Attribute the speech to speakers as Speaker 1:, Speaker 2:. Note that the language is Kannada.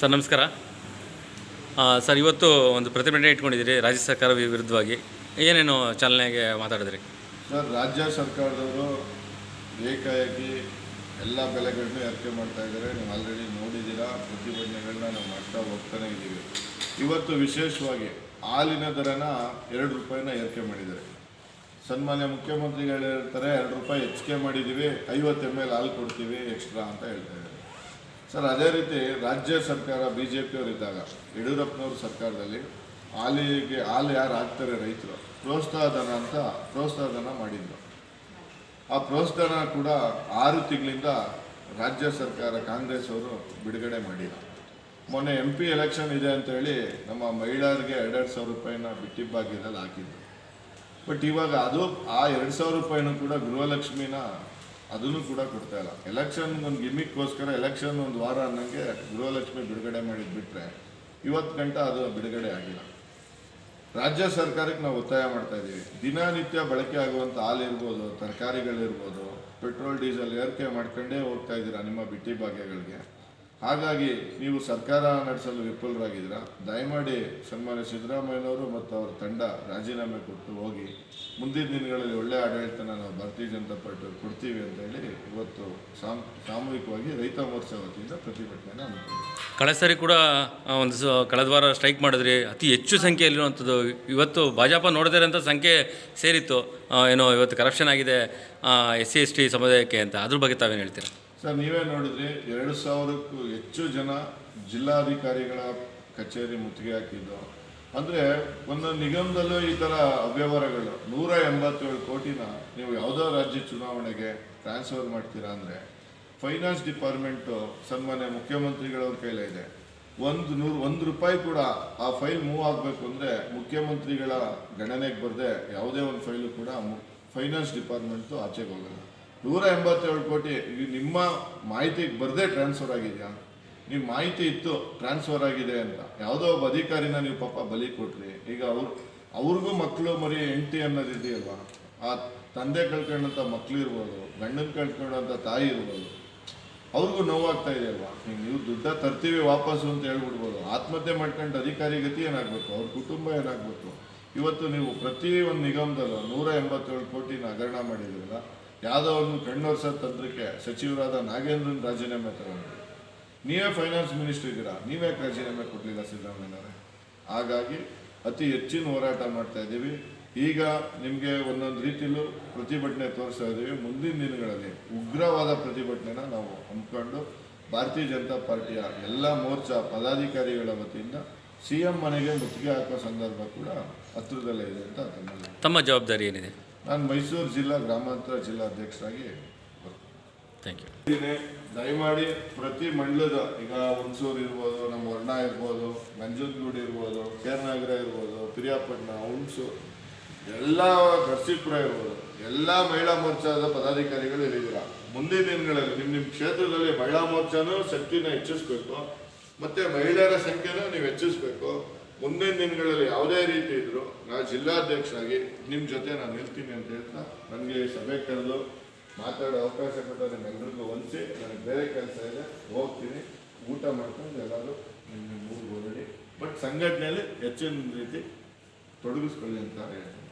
Speaker 1: ಸರ್, ನಮಸ್ಕಾರ. ಸರ್, ಇವತ್ತು ಒಂದು ಪ್ರತಿಭಟನೆ ಇಟ್ಕೊಂಡಿದ್ದೀರಿ, ರಾಜ್ಯ ಸರ್ಕಾರ ವಿರುದ್ಧವಾಗಿ. ಏನೇನು ಚಾಲನೆಗೆ ಮಾತಾಡಿದ್ರಿ?
Speaker 2: ಸರ್, ರಾಜ್ಯ ಸರ್ಕಾರದವರು ಏಕಾಏಕಿ ಎಲ್ಲ ಬೆಲೆಗಳನ್ನೂ ಏರಿಕೆ ಮಾಡ್ತಾ ಇದ್ದಾರೆ. ನೀವು ಆಲ್ರೆಡಿ ನೋಡಿದ್ದೀರಾ, ಪ್ರತಿಭಟನೆಗಳನ್ನ ನಾವು ಮಾಡ್ತಾ ಹೋಗ್ತಾನೆ ಇದ್ದೀವಿ. ಇವತ್ತು ವಿಶೇಷವಾಗಿ ಹಾಲಿನ ದರನ ಎರಡು ರೂಪಾಯಿನ ಏರಿಕೆ ಮಾಡಿದ್ದಾರೆ. ಸನ್ಮಾನ್ಯ ಮುಖ್ಯಮಂತ್ರಿಗಳು ಹೇಳ್ತಾರೆ, ಎರಡು ರೂಪಾಯಿ ಹೆಚ್ಚಿಗೆ ಮಾಡಿದ್ದೀವಿ, ಐವತ್ತು ಎಂ ಎಲ್ ಹಾಲು ಕೊಡ್ತೀವಿ ಎಕ್ಸ್ಟ್ರಾ ಅಂತ ಹೇಳ್ತಾ ಇದ್ದಾರೆ. ಸರ್, ಅದೇ ರೀತಿ ರಾಜ್ಯ ಸರ್ಕಾರ ಬಿ ಜೆ ಪಿಯವರಿದ್ದಾಗ ಯಡಿಯೂರಪ್ಪನವ್ರ ಸರ್ಕಾರದಲ್ಲಿ ಹಾಲಿಗೆ ಹಾಲು ಯಾರು ಹಾಕ್ತಾರೆ ರೈತರು ಪ್ರೋತ್ಸಾಹ ಧನ ಅಂತ ಪ್ರೋತ್ಸಾಹ ಧನ ಮಾಡಿದ್ರು. ಆ ಪ್ರೋತ್ಸಾಹ ಕೂಡ ಆರು ತಿಂಗಳಿಂದ ರಾಜ್ಯ ಸರ್ಕಾರ, ಕಾಂಗ್ರೆಸ್ ಅವರು ಬಿಡುಗಡೆ ಮಾಡಿಲ್ಲ. ಮೊನ್ನೆ ಎಂ ಪಿ ಎಲೆಕ್ಷನ್ ಇದೆ ಅಂತೇಳಿ ನಮ್ಮ ಮಹಿಳೆಯರಿಗೆ ಎರಡೆರಡು ಸಾವಿರ ರೂಪಾಯಿನ ಬಿಟ್ಟಿಬ್ಬಾಗಿದ್ದಲ್ಲಿ ಹಾಕಿದ್ರು. ಬಟ್ ಇವಾಗ ಅದು ಆ ಎರಡು ಸಾವಿರ ರೂಪಾಯಿನೂ ಕೂಡ ಗೃಹಲಕ್ಷ್ಮಿನ ಅದನ್ನು ಕೂಡ ಕೊಡ್ತಾ ಇಲ್ಲ. ಎಲೆಕ್ಷನ್ ಒಂದು ಗಿಮಿಕ್ಗೋಸ್ಕರ ಎಲೆಕ್ಷನ್ ಒಂದು ವಾರ ಅನ್ನಂಗೆ ಗೃಹಲಕ್ಷ್ಮಿ ಬಿಡುಗಡೆ ಮಾಡಿದ್ ಬಿಟ್ರೆ ಇವತ್ತು ಗಂಟ ಅದು ಬಿಡುಗಡೆ ಆಗಿಲ್ಲ. ರಾಜ್ಯ ಸರ್ಕಾರಕ್ಕೆ ನಾವು ಒತ್ತಾಯ ಮಾಡ್ತಾ ಇದ್ದೀವಿ ದಿನನಿತ್ಯ ಬಳಕೆ ಆಗುವಂಥ ಹಾಲು ಇರ್ಬೋದು, ತರಕಾರಿಗಳಿರ್ಬೋದು, ಪೆಟ್ರೋಲ್, ಡೀಸೆಲ್ ಏರಿಕೆ ಮಾಡ್ಕೊಂಡೇ ಹೋಗ್ತಾ ಇದ್ದೀರಾ ನಿಮ್ಮ ಬಿಟ್ಟಿ ಭಾಗ್ಯಗಳಿಗೆ ಹಾಗಾಗಿ ನೀವು ಸರ್ಕಾರ ನಡೆಸಲು ವಿಫಲರಾಗಿದ್ದೀರಾ? ದಯಮಾಡಿ ಸನ್ಮಾನ್ಯ ಸಿದ್ದರಾಮಯ್ಯನವರು ಮತ್ತು ಅವರ ತಂಡ ರಾಜೀನಾಮೆ ಕೊಟ್ಟು ಹೋಗಿ, ಮುಂದಿನ ದಿನಗಳಲ್ಲಿ ಒಳ್ಳೆಯ ಆಡಳಿತನ ನಾವು ಭಾರತೀಯ ಜನತಾ ಪಾರ್ಟಿ ಕೊಡ್ತೀವಿ ಅಂತ ಹೇಳಿ ಇವತ್ತು ಸಾಮ್, ಸಾಮೂಹಿಕವಾಗಿ ರೈತ ಮೋರ್ಚಾ ವತಿಯಿಂದ ಹಮ್ಮಿಕೊಂಡಿದ್ದೀವಿ.
Speaker 1: ಕಳೆದ ಸರಿ ಕೂಡ ಒಂದು ಕಳೆದ ವಾರ ಸ್ಟ್ರೈಕ್ ಮಾಡಿದ್ರಿ. ಅತಿ ಹೆಚ್ಚು ಸಂಖ್ಯೆಯಲ್ಲಿರುವಂಥದ್ದು ಇವತ್ತು ಭಾಜಪ ನೋಡದಿರೋಂಥ ಸಂಖ್ಯೆ ಸೇರಿತ್ತು. ಏನೋ ಇವತ್ತು ಕರಪ್ಷನ್ ಆಗಿದೆ. ಎಸ್ ಸಿ, ಎಸ್ ಟಿ ಸಮುದಾಯಕ್ಕೆ ಅಂತ. ಅದ್ರ ಬಗ್ಗೆ ತಾವೇನು ಹೇಳ್ತೀರಾ?
Speaker 2: ಸರ್, ನೀವೇ ನೋಡಿದ್ರಿ ಎರಡು ಸಾವಿರಕ್ಕೂ ಹೆಚ್ಚು ಜನ ಜಿಲ್ಲಾಧಿಕಾರಿಗಳ ಕಚೇರಿ ಮುತ್ತಿಗೆ ಹಾಕಿದ್ದು. ಅಂದರೆ ಒಂದು ನಿಗಮದಲ್ಲೂ ಈ ಥರ ಅವ್ಯವಹಾರಗಳು. ನೂರ ಎಂಬತ್ತೇಳು ಕೋಟಿನ ನೀವು ಯಾವುದೋ ರಾಜ್ಯ ಚುನಾವಣೆಗೆ ಟ್ರಾನ್ಸ್ಫರ್ ಮಾಡ್ತೀರಾ ಅಂದರೆ ಫೈನಾನ್ಸ್ ಡಿಪಾರ್ಟ್ಮೆಂಟು ಸನ್ಮಾನ್ಯ ಮುಖ್ಯಮಂತ್ರಿಗಳವ್ರ ಕೈಲೇ ಇದೆ. ಒಂದು ನೂರು, ಒಂದು ರೂಪಾಯಿ ಕೂಡ ಆ ಫೈಲ್ ಮೂವ್ ಆಗಬೇಕು ಅಂದರೆ ಮುಖ್ಯಮಂತ್ರಿಗಳ ಗಣನೆಗೆ ಬರದೆ ಯಾವುದೇ ಒಂದು ಫೈಲು ಕೂಡ ಫೈನಾನ್ಸ್ ಡಿಪಾರ್ಟ್ಮೆಂಟು ಆಚೆಗೆ ಹೋಗಲ್ಲ. ನೂರ ಎಂಬತ್ತೇಳು ಕೋಟಿ ನಿಮ್ಮ ಮಾಹಿತಿಗೆ ಬರದೇ ಟ್ರಾನ್ಸ್ಫರ್ ಆಗಿದೆಯಾ? ನಿಮ್ಮ ಮಾಹಿತಿ ಇತ್ತು ಟ್ರಾನ್ಸ್ಫರ್ ಆಗಿದೆ ಅಂತ. ಯಾವುದೋ ಒಬ್ಬ ಅಧಿಕಾರಿನ ನೀವು ಪಾಪ ಬಲಿ ಕೊಟ್ರಿ. ಈಗ ಅವ್ರು, ಅವ್ರಿಗೂ ಮಕ್ಕಳು ಮರಿ ಹೆಂಡತಿ ಅನ್ನೋದು ಇದೆಯಲ್ವಾ? ಆ ತಂದೆ ಕಳ್ಕೊಂಡಂಥ ಮಕ್ಕಳು ಇರ್ಬೋದು, ಗಂಡನ ಕಳ್ಕೊಂಡಂಥ ತಾಯಿ ಇರ್ಬೋದು, ಅವ್ರಿಗೂ ನೋವಾಗ್ತಾ ಇದೆ ಅಲ್ವಾ ಈಗ ನೀವು ದುಡ್ಡ ತರ್ತೀವಿ ವಾಪಸ್ಸು ಅಂತ ಹೇಳ್ಬಿಡ್ಬೋದು. ಆತ್ಮಹತ್ಯೆ ಮಾಡ್ಕೊಂಡು ಅಧಿಕಾರಿ ಗತಿ ಏನಾಗಬೇಕು? ಅವ್ರ ಕುಟುಂಬ ಏನಾಗಬೇಕು? ಇವತ್ತು ನೀವು ಪ್ರತಿ ಒಂದು ನಿಗಮದಲ್ಲೂ ನೂರ ಎಂಬತ್ತೇಳು ಕೋಟಿನ ಹಗರಣ ಮಾಡಿದ್ರಲ್ಲ ಯಾವುದೋ ಒಂದು ಕಣ್ಣೊರ್ಸ ತಂತ್ರಕ್ಕೆ ಸಚಿವರಾದ ನಾಗೇಂದ್ರನ್ ರಾಜೀನಾಮೆ ತಗೊಂಡ್ರು. ನೀವೇ ಫೈನಾನ್ಸ್ ಮಿನಿಸ್ಟರ್ ಇದ್ದೀರಾ? ನೀವೇ ರಾಜೀನಾಮೆ ಕೊಡಲಿಲ್ಲ ಸಿದ್ದರಾಮಯ್ಯನವರೇ. ಹಾಗಾಗಿ ಅತಿ ಹೆಚ್ಚಿನ ಹೋರಾಟ ಮಾಡ್ತಾ ಇದ್ದೀವಿ. ಈಗ ನಿಮಗೆ ಒಂದೊಂದು ರೀತಿಯಲ್ಲೂ ಪ್ರತಿಭಟನೆ ತೋರಿಸ್ತಾ ಇದ್ದೀವಿ. ಮುಂದಿನ ದಿನಗಳಲ್ಲಿ ಉಗ್ರವಾದ ಪ್ರತಿಭಟನೆನ ನಾವು ಹಮ್ಮಿಕೊಂಡು ಭಾರತೀಯ ಜನತಾ ಪಾರ್ಟಿಯ ಎಲ್ಲ ಮೋರ್ಚಾ ಪದಾಧಿಕಾರಿಗಳ ವತಿಯಿಂದ ಸಿ ಎಂ ಮನೆಗೆ ಮುತ್ತಿಗೆ ಹಾಕುವ ಸಂದರ್ಭ ಕೂಡ ಹತ್ತಿರದಲ್ಲೇ ಇದೆ ಅಂತ
Speaker 1: ತಮ್ಮ ಜವಾಬ್ದಾರಿ ಏನಿದೆ?
Speaker 2: ನಾನು ಮೈಸೂರು ಜಿಲ್ಲಾ ಗ್ರಾಮಾಂತರ ಜಿಲ್ಲಾಧ್ಯಕ್ಷರಾಗಿ
Speaker 1: ಥ್ಯಾಂಕ್ ಯು.
Speaker 2: ದಯಮಾಡಿ ಪ್ರತಿ ಮಂಡಲದ ಈಗ ಹುಣಸೂರು ಇರ್ಬೋದು ನಮ್ಮ ವರ್ಣ ಇರ್ಬೋದು ನಂಜನಗೂಡು ಇರ್ಬೋದು ಕೇರನಗರ ಇರ್ಬೋದು ಪಿರಿಯಾಪಟ್ಟಣ ಹುಣಸೂರು ಎಲ್ಲ ನರಸೀಪುರ ಇರ್ಬೋದು ಎಲ್ಲ ಮಹಿಳಾ ಮೋರ್ಚಾದ ಪದಾಧಿಕಾರಿಗಳು ಇಲ್ಲಿದ್ದೀರಾ? ಮುಂದಿನ ದಿನಗಳಲ್ಲಿ ನಿಮ್ಮ ನಿಮ್ಮ ಕ್ಷೇತ್ರದಲ್ಲಿ ಮಹಿಳಾ ಮೋರ್ಚಾನು ಶಕ್ತಿನ ಹೆಚ್ಚಿಸ್ಬೇಕು ಮತ್ತು ಮಹಿಳೆಯರ ಸಂಖ್ಯೆನೂ ನೀವು ಹೆಚ್ಚಿಸ್ಬೇಕು. ಮುಂದಿನ ದಿನಗಳಲ್ಲಿ ಯಾವುದೇ ರೀತಿ ಇದ್ರು ನಾನು ಜಿಲ್ಲಾಧ್ಯಕ್ಷರಾಗಿ ನಿಮ್ಮ ಜೊತೆ ನಾನು ನಿಲ್ತೀನಿ ಅಂತ ಹೇಳ್ತಾ ನನಗೆ ಸಭೆ ಕರೆದು ಮಾತಾಡೋ ಅವಕಾಶ ಕೊಟ್ಟ ನಿಮ್ಮೆಲ್ಲರಿಗೂ ಹೊಲಿಸಿ ನನಗೆ ಬೇರೆ ಕೆಲಸ ಇದೆ, ಹೋಗ್ತೀನಿ. ಊಟ ಮಾಡ್ಕೊಂಡು ಎಲ್ಲರೂ ನಿಮ್ಮ ಮೂರು ಹೊರಡಿ ಬಟ್ ಸಂಘಟನೆಯಲ್ಲಿ ಹೆಚ್ಚಿನ ರೀತಿ ತೊಡಗಿಸ್ಕೊಳ್ಳಿ ಅಂತ ಹೇಳ್ತೀನಿ.